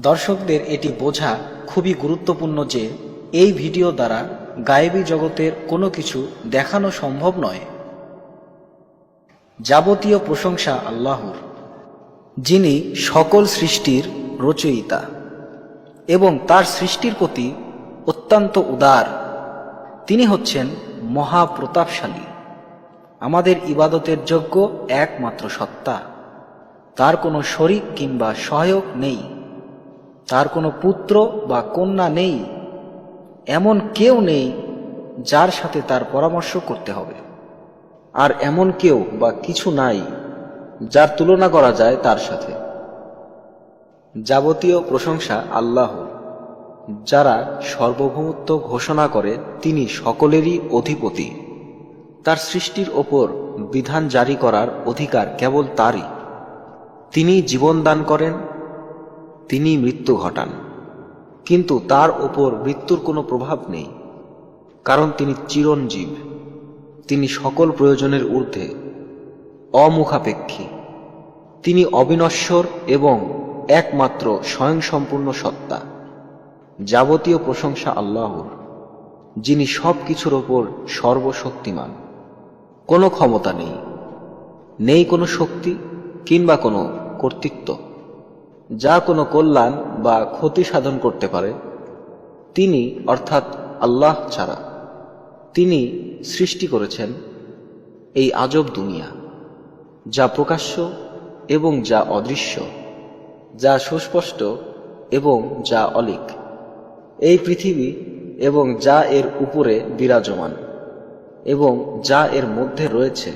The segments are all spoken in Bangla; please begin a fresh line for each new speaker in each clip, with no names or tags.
দর্শকদের এটি বোঝা খুবই গুরুত্বপূর্ণ যে এই ভিডিও দ্বারা গায়েবী জগতের কোনো কিছু দেখানো সম্ভব নয়। যাবতীয় প্রশংসা আল্লাহর, যিনি সকল সৃষ্টির রচয়িতা এবং তার সৃষ্টির প্রতি অত্যন্ত উদার। তিনি হচ্ছেন মহাপ্রতাপশালী, আমাদের ইবাদতের যোগ্য একমাত্র সত্তা। তার কোনো শরিক কিংবা সহায়ক নেই। তার কোনো পুত্র বা কন্যা নেই, এমন কেউ নেই যার সাথে তার পরামর্শ করতে হবে। আর এমন কেউ বা কিছু নাই যার তুলনা করা যায় তার সাথে। যাবতীয় প্রশংসা আল্লাহ, যারা সার্বভৌমত্ব ঘোষণা করে তিনি সকলেরই অধিপতি। তার সৃষ্টির ওপর বিধান জারি করার অধিকার কেবল তারই। তিনি জীবন দান করেন তিনি মৃত্যু ঘটান। কিন্তু তার ওপর মৃত্যুর কোনো প্রভাব নেই, কারণ তিনি চিরঞ্জীব। তিনি সকল প্রয়োজনের ঊর্ধ্বে, অমুখাপেক্ষী। তিনি অবিনশ্বর এবং একমাত্র স্বয়ংসম্পূর্ণ সত্তা, যাবতীয় প্রশংসা আল্লাহর, যিনি সব কিছুর ওপর সর্বশক্তিমান। কোনো ক্ষমতা নেই নেই কোনো শক্তি কিংবা কোনো কর্তৃত্ব। যা কোনো কল্যাণ বা ক্ষতি সাধন করতে পারে, তিনি অর্থাৎ আল্লাহ ছাড়া তিনি সৃষ্টি করেছেন এই আজব দুনিয়া, যা প্রকাশ্য এবং যা অদৃশ্য, যা সুস্পষ্ট এবং যা অলিক। এই পৃথিবী এবং যা এর উপরে বিরাজমান এবং যা এর মধ্যে রয়েছে,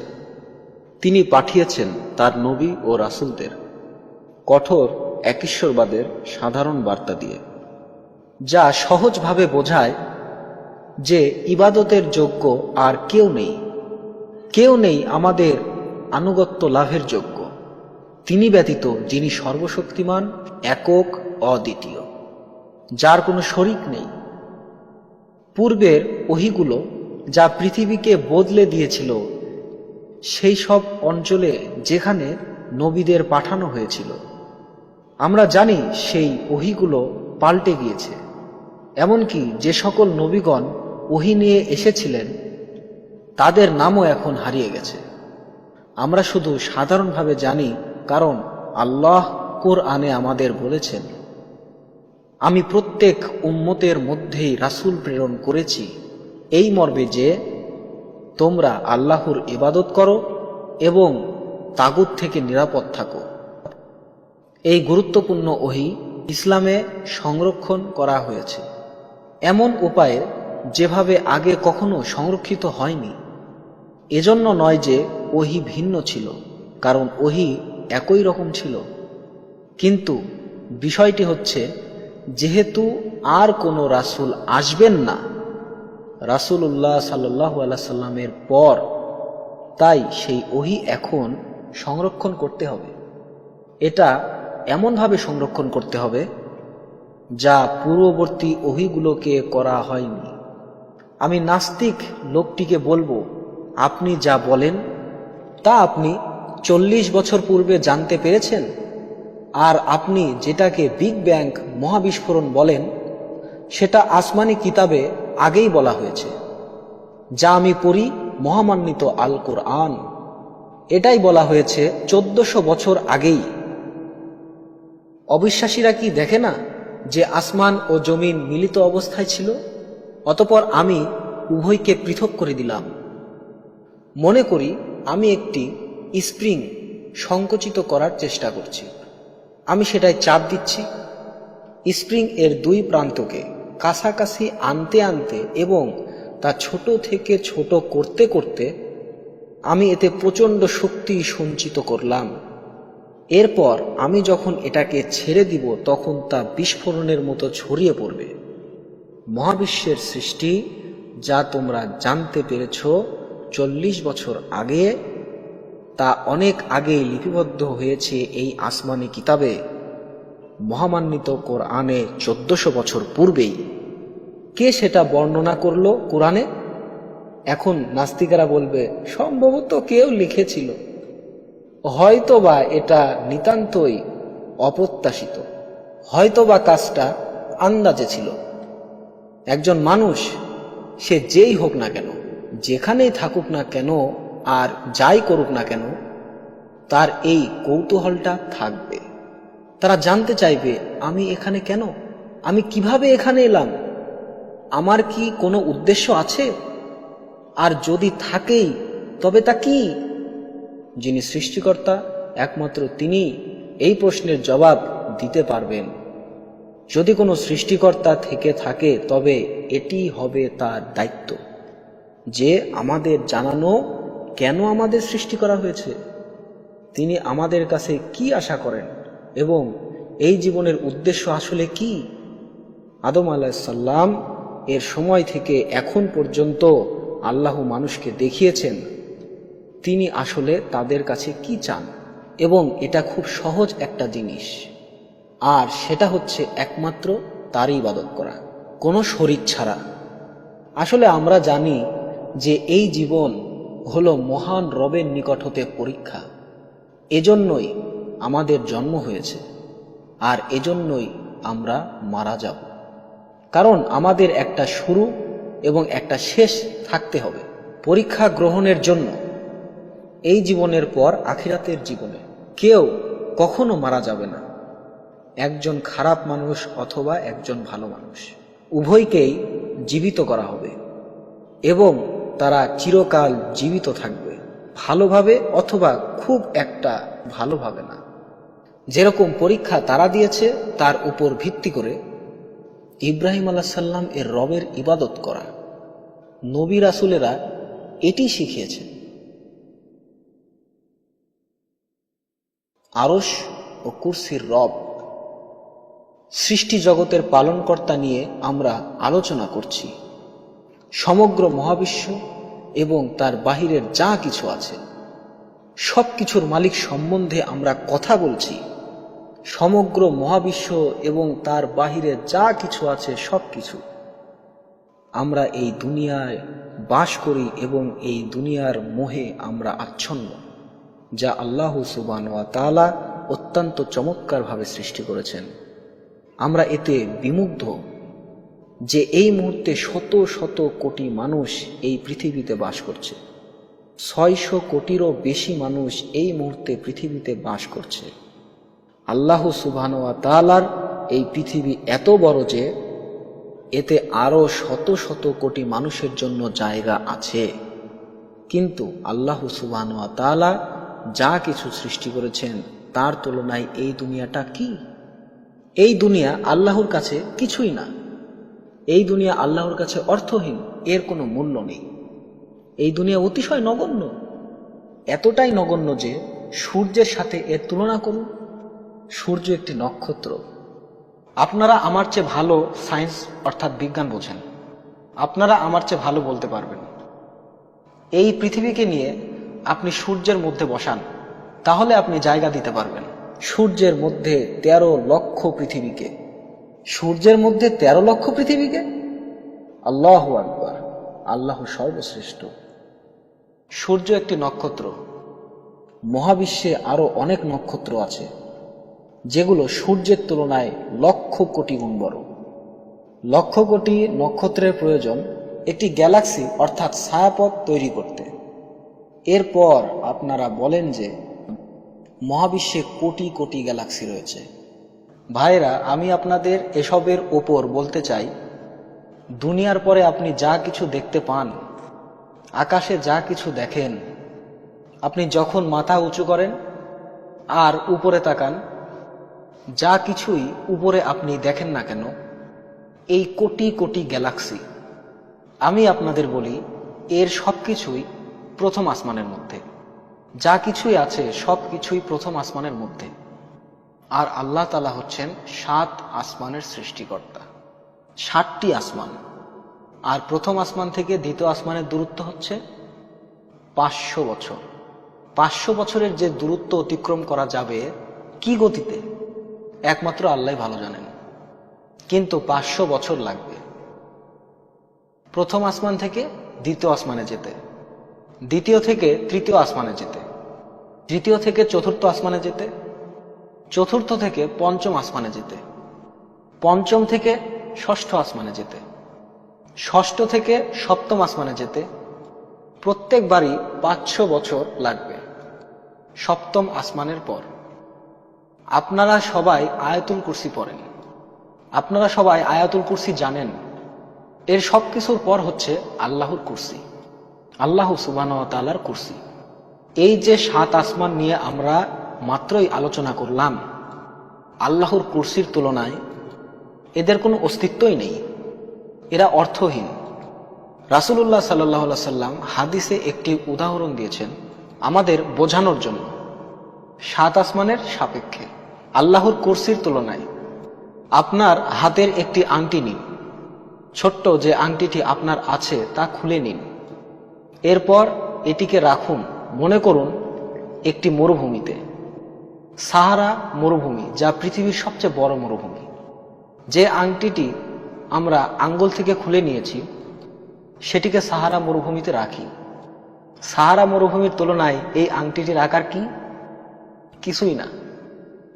তিনি পাঠিয়েছেন তার নবী ও রাসুলদের। কঠোর একেশ্বরবাদের সাধারণ বার্তা দিয়ে, যা সহজভাবে বোঝায় যে ইবাদতের যোগ্য আর কেউ নেই। কেউ নেই আমাদের আনুগত্য লাভের যোগ্য। তিনি ব্যতীত যিনি সর্বশক্তিমান, একক, অদ্বিতীয়, যার কোনো শরিক নেই। পূর্বের ওহিগুলো যা পৃথিবীকে বদলে দিয়েছিল, সেই সব অঞ্চলে যেখানে নবীদের পাঠানো হয়েছিল। আমরা জানি সেই ওহিগুলো পাল্টে গিয়েছে। এমনকি যে সকল নবীগণ ওহি নিয়ে এসেছিলেন, তাদের নামও এখন হারিয়ে গেছে। আমরা শুধু সাধারণভাবে জানি কারণ আল্লাহ কোরআনে আমাদের বলেছেন, আমি প্রত্যেক উম্মতের মধ্যেই রাসূল প্রেরণ করেছি। এই মর্মে যে তোমরা আল্লাহর ইবাদত করো এবং তাগুত থেকে নিরাপদ থাকো। এই গুরুত্বপূর্ণ ওহি ইসলামে সংরক্ষণ করা হয়েছে। এমন উপায়ে যেভাবে আগে কখনো সংরক্ষিত হয়নি, এজন্য নয় যে ওহি ভিন্ন ছিল, কারণ ওহি একই রকম ছিল। কিন্তু বিষয়টি হচ্ছে, যেহেতু আর কোনো রাসূল আসবেন না, রাসূলুল্লাহ সাল্লাহ সাল্লামের পর, তাই সেই ওহি এখন সংরক্ষণ করতে হবে। এটা এমনভাবে সংরক্ষণ করতে হবে, যা পূর্ববর্তী ওহিগুলোকে করা হয়নি। আমি নাস্তিক লোকটিকে বলব, আপনি যা বলেন, তা আপনি চল্লিশ বছর পূর্বে জানতে পেরেছেন? আর আপনি যেটাকে বিগ ব্যাং মহাবিস্ফোরণ বলেন, সেটা আসমানি কিতাবে আগেই বলা হয়েছে, যা আমি পড়ি মহামান্বিত আল কোরআন এটাই বলা হয়েছে চোদ্দশো বছর আগেই। অবিশ্বাসীরা কি দেখে না যে আসমান ও জমিন মিলিত অবস্থায় ছিল? অতপর আমি উভয়কে পৃথক করে দিলাম। মনে করি আমি একটি স্প্রিং সংকুচিত করার চেষ্টা করছি। আমি সেটায় চাপ দিচ্ছি। স্প্রিং এর দুই প্রান্তকে কাছাকাছি আনতে আনতে এবং তা ছোট থেকে ছোট করতে করতে আমি এতে প্রচণ্ড শক্তি সঞ্চিত করলাম। এরপর আমি যখন এটাকে ছেড়ে দিব, তখন তা বিস্ফোরণের মতো ছড়িয়ে পড়বে। মহাবিশ্বের সৃষ্টি, যা তোমরা জানতে পেরেছ চল্লিশ বছর আগে, তা অনেক আগেই লিপিবদ্ধ হয়েছে এই আসমানি কিতাবে, মহামান্বিত কোরআনে চোদ্দশো বছর পূর্বেই। কে সেটা বর্ণনা করল কোরআনে? এখন নাস্তিকেরা বলবে, সম্ভবত কেউ লিখেছিল। হয়তোবা এটা নিতান্তই অপ্রত্যাশিত।
হয়তোবা কাজটা আন্দাজে ছিল। একজন মানুষ, সে যেই হোক না কেন, যেখানেই থাকুক না কেন আর যাই করুক না কেন, তার এই কৌতূহলটা থাকবে। তারা জানতে চাইবে, আমি এখানে কেন? আমি কীভাবে এখানে এলাম? আমার কি কোনো উদ্দেশ্য আছে? আর যদি থাকেই, তবে তা কি? যিনি সৃষ্টিকর্তা, একমাত্র তিনি এই প্রশ্নের জবাব দিতে পারবেন। যদি কোনো সৃষ্টিকর্তা থেকে থাকে, তবে এটি হবে তার দায়িত্ব। যে আমাদের জানানো, কেন আমাদের সৃষ্টি করা হয়েছে? তিনি আমাদের কাছে কি আশা করেন? এবং এই জীবনের উদ্দেশ্য আসলে কি? আদম আলাহিসাল্লাম এর সময় থেকে এখন পর্যন্ত আল্লাহ মানুষকে দেখিয়েছেন তিনি আসলে তাদের কাছে কি চান এবং এটা খুব সহজ একটা জিনিস। আর সেটা হচ্ছে একমাত্র তারই ইবাদত করা, কোনো শরীর ছাড়া। আসলে আমরা জানি যে এই জীবন হলো মহান রবের নিকট হতে পরীক্ষা। এজন্যই আমাদের জন্ম হয়েছে, আর এজন্যই আমরা মারা যাব। কারণ আমাদের একটা শুরু এবং একটা শেষ থাকতে হবে পরীক্ষা গ্রহণের জন্য। এই জীবনের পর আখিরাতের জীবনে। কেউ কখনো মারা যাবে না। একজন খারাপ মানুষ অথবা একজন ভালো মানুষ। উভয়কেই জীবিত করা হবে এবং তারা চিরকাল জীবিত থাকবে। ভালোভাবে অথবা খুব একটা ভালোভাবে না। যেরকম পরীক্ষা তারা দিয়েছে, তার উপর ভিত্তি করে ইব্রাহিম আলাহ সাল্লাম এর রবের ইবাদত করা। নবী রাসুলেরা এটি শিখিয়েছে আরস ও কুরসির রব, সৃষ্টি জগতের পালনকর্তা নিয়ে আমরা আলোচনা করছি। সমগ্র মহাবিশ্ব এবং তার বাহিরের যা কিছু আছে সব কিছুর মালিক সম্বন্ধে আমরা কথা বলছি। সমগ্র মহাবিশ্ব এবং তার বাহিরে যা কিছু আছে সব কিছু আমরা এই দুনিয়ায় বাস করি এবং এই দুনিয়ার মোহে আমরা আচ্ছন্ন। যা আল্লাহ সুবান ওয়া তালা অত্যন্ত চমৎকারভাবে সৃষ্টি করেছেন। আমরা এতে বিমুগ্ধ যে এই মুহূর্তে শত শত কোটি মানুষ এই পৃথিবীতে বাস করছে। ছয়শো কোটিরও বেশি মানুষ এই মুহূর্তে পৃথিবীতে বাস করছে। আল্লাহ সুবহানুয়া তালার এই পৃথিবী এত বড় যে এতে আরও শত শত কোটি মানুষের জন্য জায়গা আছে। কিন্তু আল্লাহ সুবহানুয়া তালা যা কিছু সৃষ্টি করেছেন, তার তুলনায় এই দুনিয়াটা কি? এই দুনিয়া আল্লাহর কাছে কিছুই না। এই দুনিয়া আল্লাহর কাছে অর্থহীন, এর কোনো মূল্য নেই। এই দুনিয়া অতিশয় নগণ্য। এতটাই নগণ্য যে সূর্যের সাথে এর তুলনা করুন। সূর্য একটি নক্ষত্র। আপনারা আমার চেয়ে ভালো সায়েন্স অর্থাৎ বিজ্ঞান বোঝেন। আপনারা আমার চেয়ে ভালো বলতে পারবেন। এই পৃথিবীকে নিয়ে আপনি সূর্যের মধ্যে বসান, তাহলে আপনি জায়গা দিতে পারবেন। সূর্যের মধ্যে তেরো লক্ষ পৃথিবীকে। সূর্যের মধ্যে তেরো লক্ষ পৃথিবীকে? আল্লাহ আকবর, আল্লাহ সর্বশ্রেষ্ঠ। সূর্য একটি নক্ষত্র। মহাবিশ্বে আরও অনেক নক্ষত্র আছে, যেগুলো সূর্যের তুলনায় লক্ষ কোটি গুণ বড়। লক্ষ কোটি নক্ষত্রের প্রয়োজন একটি গ্যালাক্সি অর্থাৎ ছায়াপথ তৈরি করতে। এরপর আপনারা বলেন যে মহাবিশ্বে কোটি কোটি গ্যালাক্সি রয়েছে। ভাইরা আমি আপনাদের এসবের ওপর বলতে চাই, দুনিয়ার পরে আপনি যা কিছু দেখতে পান, আকাশে যা কিছু দেখেন, আপনি যখন মাথা উঁচু করেন আর উপরে তাকান, যা কিছুই উপরে আপনি দেখেন না কেন, এই কোটি কোটি গ্যালাক্সি। আমি আপনাদের বলি, এর সব কিছুই প্রথম আসমানের মধ্যে। যা কিছুই আছে, সব কিছুই প্রথম আসমানের মধ্যে। আর আল্লাহ তালা হচ্ছেন সাত আসমানের সৃষ্টিকর্তা। ষাটটি আসমান। আর প্রথম আসমান থেকে দ্বিতীয় আসমানের দূরত্ব হচ্ছে পাঁচশো বছর। পাঁচশো বছরের যে দূরত্ব অতিক্রম করা যাবে, কি গতিতে? একমাত্র আল্লাহ ভালো জানেন। কিন্তু পাঁচশো বছর লাগবে। প্রথম আসমান থেকে দ্বিতীয় আসমানে যেতে। দ্বিতীয় থেকে তৃতীয় আসমানে যেতে। তৃতীয় থেকে চতুর্থ আসমানে যেতে। চতুর্থ থেকে পঞ্চম আসমানে যেতে। পঞ্চম থেকে ষষ্ঠ আসমানে যেতে। ষষ্ঠ থেকে সপ্তম আসমানে যেতে। প্রত্যেকবারই পাঁচশো বছর লাগবে। সপ্তম আসমানের পর। আপনারা সবাই আয়াতুল কুরসি পড়েন। আপনারা সবাই আয়াতুল কুরসি জানেন। এর সব কিছুর পর হচ্ছে আল্লাহর কুরসি। আল্লাহ সুবান তালার কুরসি। এই যে সাত আসমান নিয়ে আমরা মাত্রই আলোচনা করলাম, আল্লাহর কুরসির তুলনায় এদের কোনো অস্তিত্বই নেই। এরা অর্থহীন। রাসুলুল্লাহ সাল্লাহ সাল্লাম হাদিসে একটি উদাহরণ দিয়েছেন আমাদের বোঝানোর জন্য। সাত আসমানের সাপেক্ষে আল্লাহর কুরসির তুলনায় আপনার হাতের একটি আংটি নিন। ছোট্ট যে আংটিটি আপনার আছে তা খুলে নিন। এরপর এটিকে রাখুন, মনে করুন একটি মরুভূমিতে। সাহারা মরুভূমি, যা পৃথিবীর সবচেয়ে বড় মরুভূমি। যে আংটিটি আমরা আঙ্গুল থেকে খুলে নিয়েছি, সেটিকে সাহারা মরুভূমিতে রাখি। সাহারা মরুভূমির তুলনায় এই আংটিটির আকার কি? কিছুই না।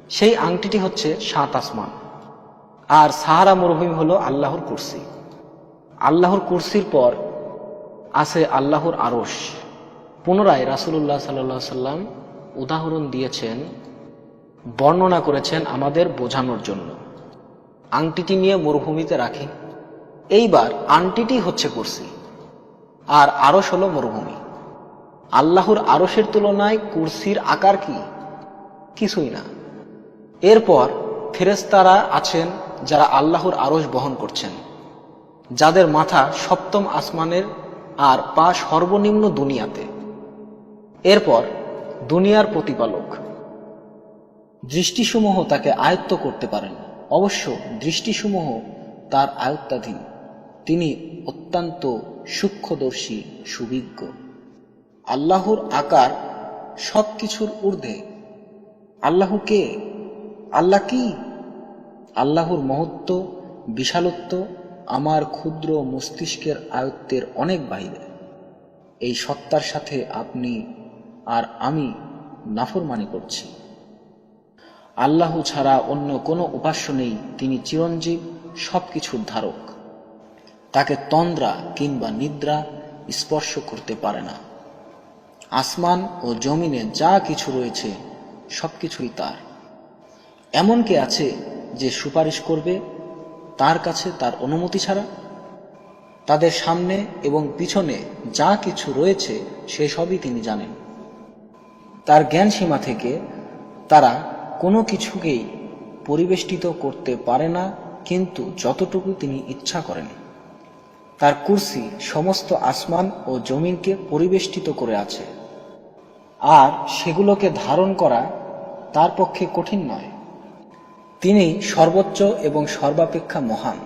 সেই আংটিটি হচ্ছে সাত আসমান। আর সাহারা মরুভূমি হলো আল্লাহর কুরসি। আল্লাহর কুরসির পর আছে আল্লাহর আরশ। পুনরায় রাসুলুল্লাহ সাল্লা সাল্লাম উদাহরণ দিয়েছেন, বর্ণনা করেছেন আমাদের বোঝানোর জন্য। আংটিটি নিয়ে মরুভূমিতে রাখি। এইবার আংটিটি হচ্ছে কুরসি, আর আরশ হলো মরুভূমি। আল্লাহর আরশের তুলনায় কুরসির আকার কি? কিছুই না। এরপর ফেরেস্তারা আছেন যারা আল্লাহর আরশ বহন করছেন, যাদের মাথা সপ্তম আসমানের আর পা সর্বনিম্ন দুনিয়াতে। এরপর দুনিয়ার প্রতিপালক। দৃষ্টিসমূহ তাকে আয়ত্ত করতে পারেন। অবশ্য দৃষ্টিসমূহ তার আয়ত্তাধীন। তিনি অত্যন্ত সূক্ষ্মদর্শী, সুবিজ্ঞ। আল্লাহর আকার সব কিছুর ঊর্ধ্বে। আল্লাহ কে আল্লাহ কি? আল্লাহর মহত্ব, বিশালত্ব আমার ক্ষুদ্র মস্তিষ্কের আয়ত্তের অনেক বাইরে। এই সত্তার সাথে আপনি আর আমি নাফরমানি করছি। আল্লাহ ছাড়া অন্য কোনো উপাস্য নেই, তিনি চিরঞ্জীব সব কিছুর ধারক। তাকে তন্দ্রা কিংবা নিদ্রা স্পর্শ করতে পারে না। আসমান ও জমিনে যা কিছু রয়েছে সব কিছুই তার। এমন কে আছে যে সুপারিশ করবে তার কাছে তার অনুমতি ছাড়া? তাদের সামনে এবং পিছনে যা কিছু রয়েছে সেসবই তিনি জানেন। তার জ্ঞান সীমা থেকে তারা কোনো কিছুকেই পরিবেষ্টিত করতে পারে না, কিন্তু যতটুকু তিনি ইচ্ছা করেন। তার কুর্সি সমস্ত আসমান ও জমিনকে পরিবেষ্টিত করে আছে। আর সেগুলোকে ধারণ করা তার পক্ষে কঠিন নয়। তিনি সর্বোচ্চ এবং সর্বাপেক্ষা মহান।